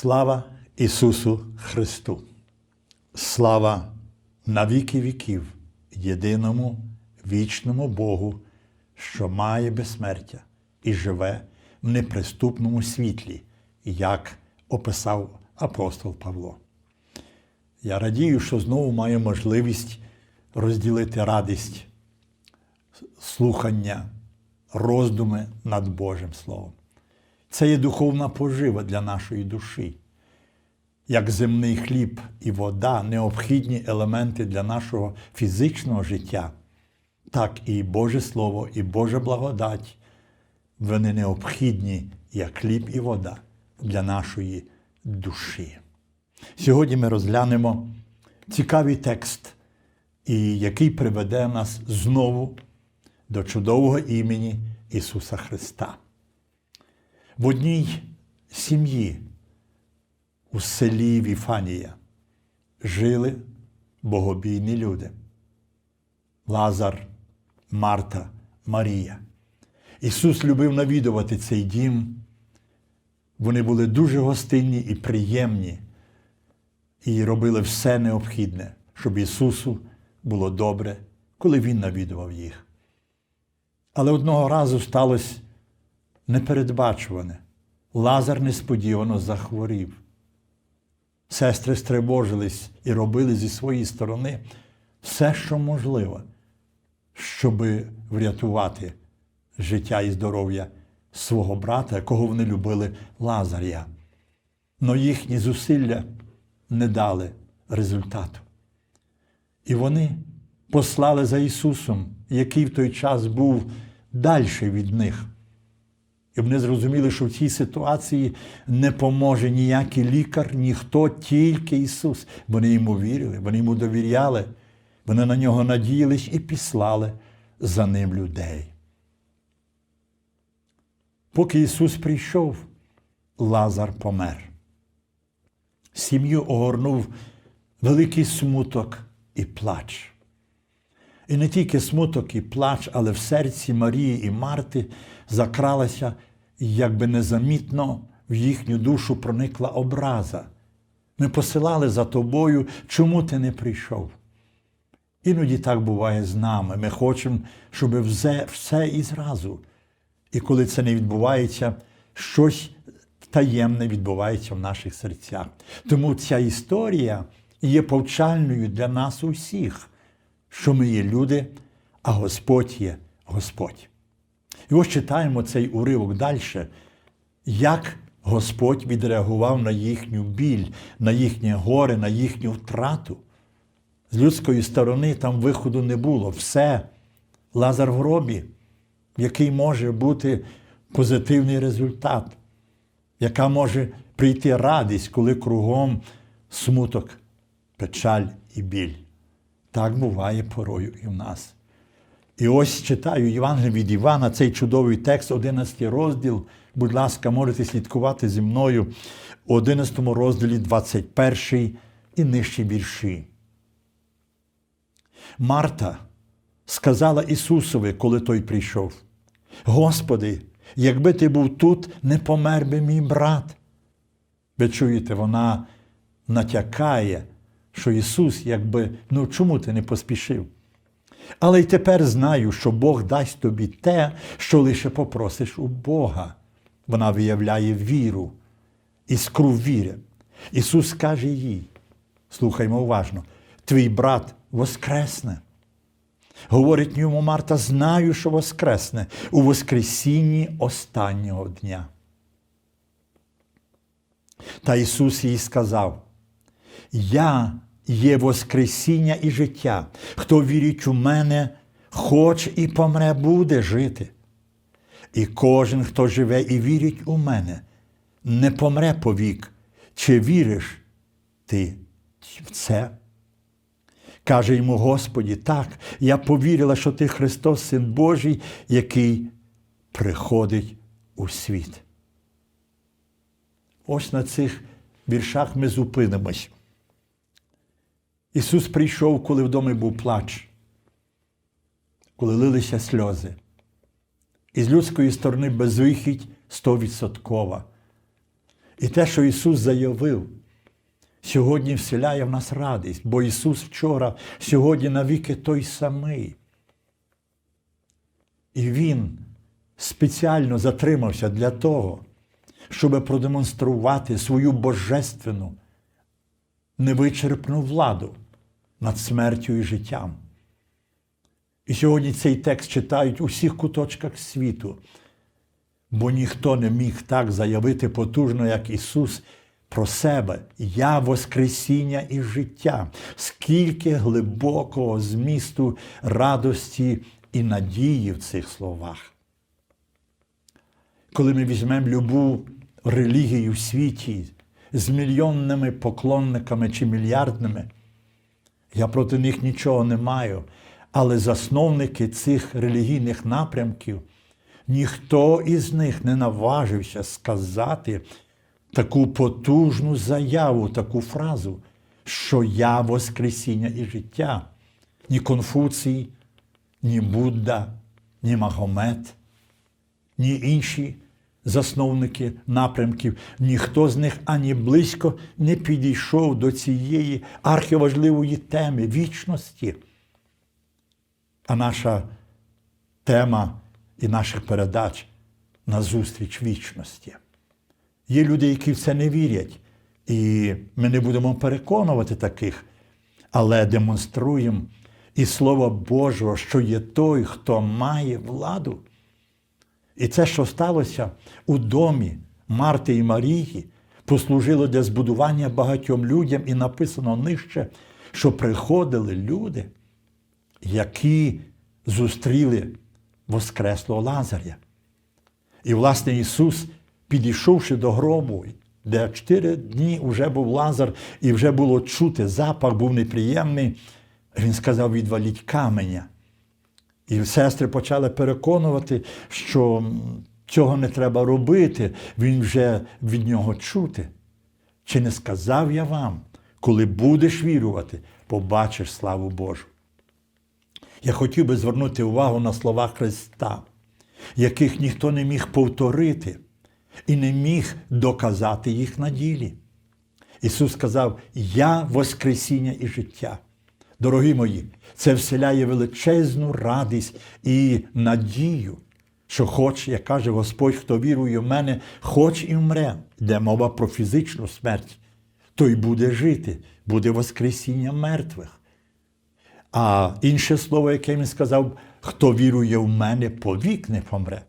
Слава Ісусу Христу! Слава на віки віків, єдиному вічному Богу, що має безсмертя і живе в неприступному світлі, як описав апостол Павло. Я радію, що знову маю можливість розділити радість слухання, роздуми над Божим Словом. Це є духовна пожива для нашої душі. Як земний хліб і вода необхідні елементи для нашого фізичного життя, так і Боже Слово, і Божа благодать, вони необхідні як хліб і вода для нашої душі. Сьогодні ми розглянемо цікавий текст, який приведе нас знову до чудового імені Ісуса Христа. В одній сім'ї у селі Віфанія жили богобійні люди. Лазар, Марта, Марія. Ісус любив навідувати цей дім. Вони були дуже гостинні і приємні, і робили все необхідне, щоб Ісусу було добре, коли Він навідував їх. Але одного разу сталося непередбачуване. Лазар несподівано захворів. Сестри стривожились і робили зі своєї сторони все, що можливо, щоб врятувати життя і здоров'я свого брата, якого вони любили Лазаря. Но їхні зусилля не дали результату. І вони послали за Ісусом, який в той час був далі від них. І вони зрозуміли, що в цій ситуації не поможе ніякий лікар, ніхто, тільки Ісус. Вони йому вірили, вони йому довіряли, вони на нього надіялись і післали за ним людей. Поки Ісус прийшов, Лазар помер. Сім'ю огорнув великий смуток і плач. І не тільки смуток і плач, але в серці Марії і Марти закралася, якби незамітно в їхню душу проникла образа. Ми посилали за тобою, чому ти не прийшов? Іноді так буває з нами. Ми хочемо, щоб все, все і зразу. І коли це не відбувається, щось таємне відбувається в наших серцях. Тому ця історія є повчальною для нас усіх, що ми є люди, а Господь є Господь. І ось читаємо цей уривок далі, як Господь відреагував на їхню біль, на їхнє горе, на їхню втрату. З людської сторони там виходу не було. Все, лазар в гробі, який може бути позитивний результат, яка може прийти радість, коли кругом смуток, печаль і біль. Так буває порою і в нас. І ось читаю Євангелію від Івана, цей чудовий текст, 11 розділ. Будь ласка, можете слідкувати зі мною у 11 розділі 21 і нижчі вірші. Марта сказала Ісусові, коли той прийшов: Господи, якби ти був тут, не помер би мій брат. Ви чуєте, вона натякає, що Ісус, якби, ну чому ти не поспішив? Але й тепер знаю, що Бог дасть тобі те, що лише попросиш у Бога. Вона виявляє віру, іскру віри. Ісус каже їй, слухаймо уважно, твій брат воскресне. Говорить йому Марта, знаю, що воскресне у Воскресінні останнього дня. Та Ісус їй сказав: Я є Воскресіння і життя. Хто вірить у мене, хоч і помре, буде жити. І кожен, хто живе і вірить у мене, не помре повік. Чи віриш ти в це? Каже йому Господі, так, я повірила, що ти Христос, Син Божий, який приходить у світ. Ось на цих віршах ми зупинимось. Ісус прийшов, коли в домі був плач, коли лилися сльози. І з людської сторони безвихідь стовідсоткова. І те, що Ісус заявив, сьогодні вселяє в нас радість, бо Ісус вчора, сьогодні навіки той самий. І Він спеціально затримався для того, щоб продемонструвати свою божественну, невичерпну владу над смертю і життям. І сьогодні цей текст читають у всіх куточках світу, бо ніхто не міг так заявити потужно, як Ісус, про себе. Я Воскресіння і життя, скільки глибокого змісту радості і надії в цих словах. Коли ми візьмемо любу релігію в світі з мільйонними поклонниками чи мільярдними, я проти них нічого не маю. Але засновники цих релігійних напрямків, ніхто із них не наважився сказати таку потужну заяву, таку фразу, що я Воскресіння і життя. Ні Конфуцій, ні Будда, ні Магомед, ні інші засновники напрямків, ніхто з них ані близько не підійшов до цієї архіважливої теми вічності. А наша тема і наших передач назустріч вічності. Є люди, які в це не вірять, і ми не будемо переконувати таких, але демонструємо і Слово Божого, що є той, хто має владу. І це, що сталося у домі Марти і Марії, послужило для збудування багатьом людям, і написано нижче, що приходили люди які зустріли Воскреслого Лазаря. І, власне, Ісус, підійшовши до гробу, де чотири дні вже був Лазар, і вже було чути, запах був неприємний, Він сказав: відваліть каменя. І сестри почали переконувати, що цього не треба робити, він вже від нього чути. Чи не сказав я вам, коли будеш вірувати, побачиш славу Божу? Я хотів би звернути увагу на слова Христа, яких ніхто не міг повторити і не міг доказати їх на ділі. Ісус сказав: Я Воскресіння і життя. Дорогі мої, це вселяє величезну радість і надію, що хоч, як каже Господь, хто вірує в мене, хоч і вмре, йде мова про фізичну смерть, той буде жити, буде Воскресіння мертвих. А інше слово, яке він сказав, хто вірує в мене, повік не помре.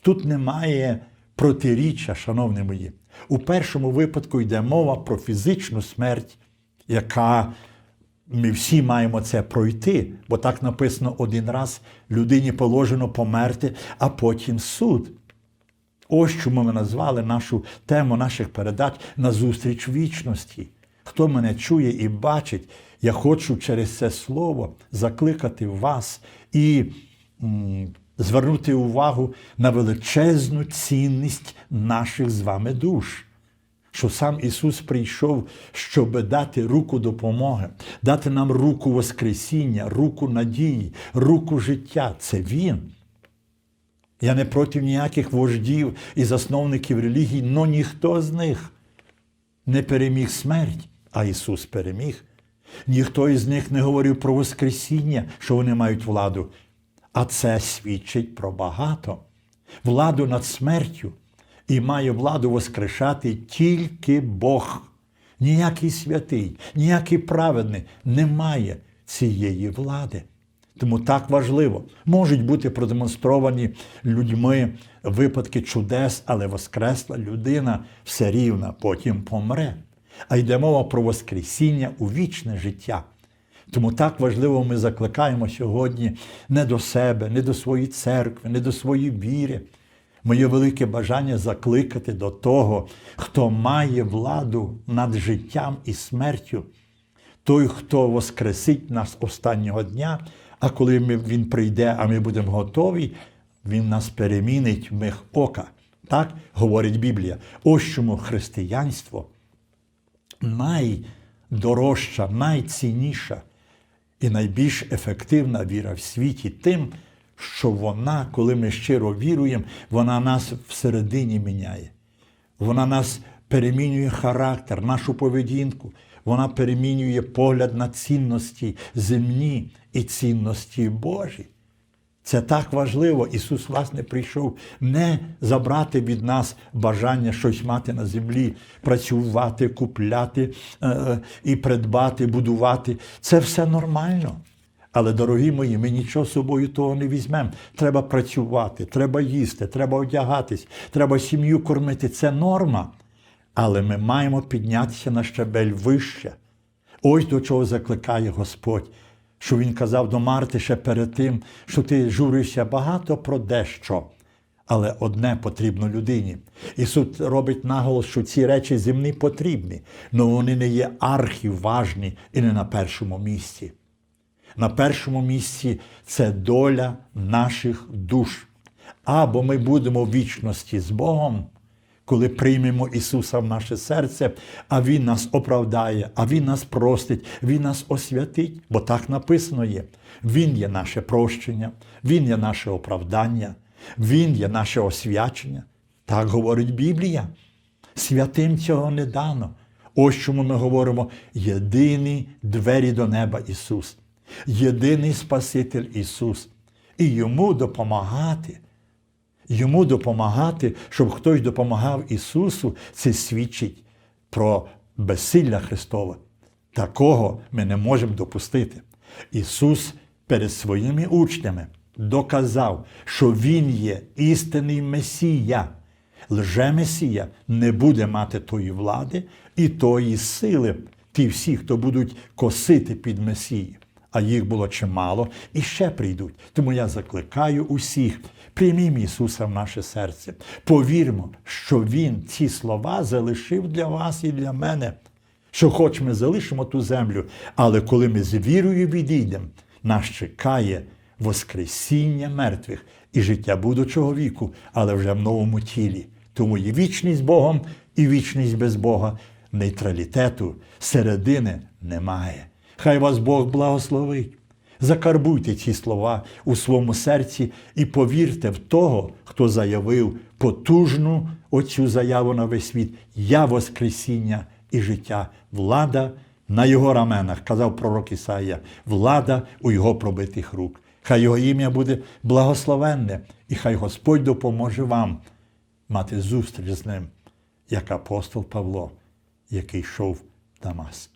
Тут немає протиріччя, шановні мої. У першому випадку йде мова про фізичну смерть, яка ми всі маємо це пройти, бо так написано один раз людині положено померти, а потім суд. Ось чому ми назвали нашу тему наших передач назустріч вічності. Хто мене чує і бачить, я хочу через це слово закликати вас і м, звернути увагу на величезну цінність наших з вами душ. Що сам Ісус прийшов, щоб дати руку допомоги, дати нам руку Воскресіння, руку надії, руку життя. Це Він. Я не проти ніяких вождів і засновників релігій, але ніхто з них не переміг смерть, а Ісус переміг. Ніхто із них не говорив про Воскресіння, що вони мають владу. А це свідчить про багато. Владу над смертю і має владу воскрешати тільки Бог. Ніякий святий, ніякий праведний не має цієї влади. Тому так важливо. Можуть бути продемонстровані людьми випадки чудес, але воскресла людина все рівно потім помре. А йде мова про Воскресіння у вічне життя. Тому так важливо ми закликаємо сьогодні не до себе, не до своєї церкви, не до своєї віри. Моє велике бажання закликати до того, хто має владу над життям і смертю, той, хто воскресить нас останнього дня, а коли він прийде, а ми будемо готові, він нас перемінить в миг ока. Так говорить Біблія. Ось чому християнство найдорожча, найцінніша і найбільш ефективна віра в світі тим, що вона, коли ми щиро віруємо, вона нас всередині міняє. Вона нас перемінює характер, нашу поведінку. Вона перемінює погляд на цінності земні і цінності Божі. Це так важливо. Ісус, власне, прийшов не забрати від нас бажання щось мати на землі, працювати, купляти е, е, і придбати, будувати. Це все нормально. Але, дорогі мої, ми нічого з собою того не візьмемо. Треба працювати, треба їсти, треба одягатись, треба сім'ю кормити. Це норма. Але ми маємо піднятися на щабель вище. Ось до чого закликає Господь, що Він казав до Марти ще перед тим, що ти журишся багато про дещо. Але одне потрібно людині. Ісус робить наголос, що ці речі земні потрібні, але вони не є архіважні і не на першому місці. На першому місці це доля наших душ. Або ми будемо в вічності з Богом, коли приймемо Ісуса в наше серце, а Він нас оправдає, а Він нас простить, Він нас освятить, бо так написано є. Він є наше прощення, Він є наше оправдання, Він є наше освячення. Так говорить Біблія. Святим цього не дано. Ось чому ми говоримо: єдині двері до неба Ісус, єдиний Спаситель Ісус. І йому допомагати. Йому допомагати, щоб хтось допомагав Ісусу, це свідчить про безсилля Христове. Такого ми не можемо допустити. Ісус перед своїми учнями доказав, що Він є істинний Месія. Лже-Месія не буде мати тої влади і тої сили, ті всі, хто будуть косити під Месії. А їх було чимало і ще прийдуть. Тому я закликаю усіх, приймімо Ісуса в наше серце. Повірмо, що Він ці слова залишив для вас і для мене. Що хоч ми залишимо ту землю, але коли ми з вірою відійдемо, нас чекає Воскресіння мертвих і життя будучого віку, але вже в новому тілі. Тому є вічність з Богом і вічність без Бога. Нейтралітету середини немає. Хай вас Бог благословить. Закарбуйте ці слова у своєму серці і повірте в того, хто заявив потужну оцю заяву на весь світ. Я Воскресіння і життя, влада на його раменах, казав пророк Ісаїя, влада у його пробитих рук. Хай його ім'я буде благословенне, і хай Господь допоможе вам мати зустріч з ним, як апостол Павло, який йшов в Дамаск.